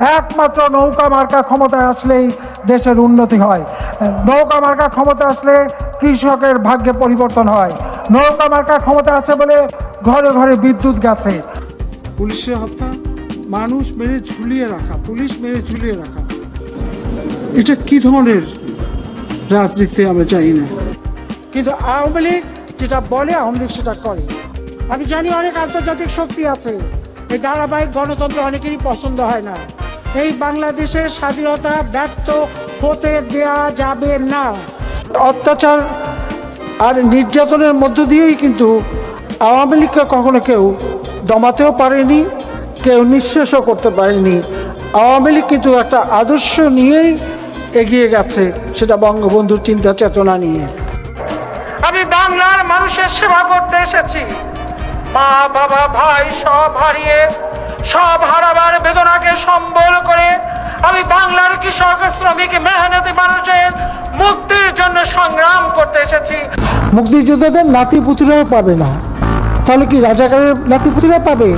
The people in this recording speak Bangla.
একমাত্র নৌকা মার্কা ক্ষমতায় আসলেই দেশের উন্নতি হয়। নৌকা মার্কা ক্ষমতা আসলে কৃষকের ভাগ্যে পরিবর্তন হয়। নৌকা মার্কা ক্ষমতা আছে বলে ঘরে ঘরে বিদ্যুৎ গেছে। পুলিশের হত্যা মানুষ মেরে ঝুলিয়ে রাখা পুলিশ মেরে ঝুলিয়ে রাখা। এটা কি ধরনের রাজনীতি আমরা জানি না। কিন্তু আওয়ামী লীগ যেটা বলে আওয়ামী লীগ সেটা করে। আমি জানি অনেক আন্তর্জাতিক শক্তি আছে। এই ধারাবাহিক গণতন্ত্র অনেকেরই পছন্দ হয় না। এই বাংলাদেশের স্বাধীনতা ব্যর্থ হতে দেয়া যাবে না। অত্যাচার আর নির্যাতনের মধ্য দিয়েই কিন্তু আওয়ামী লীগকে কখনো কেউ দমাতেও পারেনি, কেউ নিঃশেষও করতে পারেনি। আওয়ামী লীগ কিন্তু একটা আদর্শ নিয়েই এগিয়ে গেছে, সেটা বঙ্গবন্ধুর চিন্তা চেতনা নিয়ে। আমি বাংলার মানুষের সেবা করতে এসেছি। মা, বাবা, ভাই সব হারিয়ে, সব হারাবার বেদনাকে সম্বল করে আমি বাংলার কৃষক, শ্রমিক, মেহনতি মানুষের মুক্তির জন্য সংগ্রাম করতে এসেছি। মুক্তিযোদ্ধাদের নাতি পুতুরাও পাবে না। তাহলে কি রাজাকারের নাতি পুতিরা পাবে?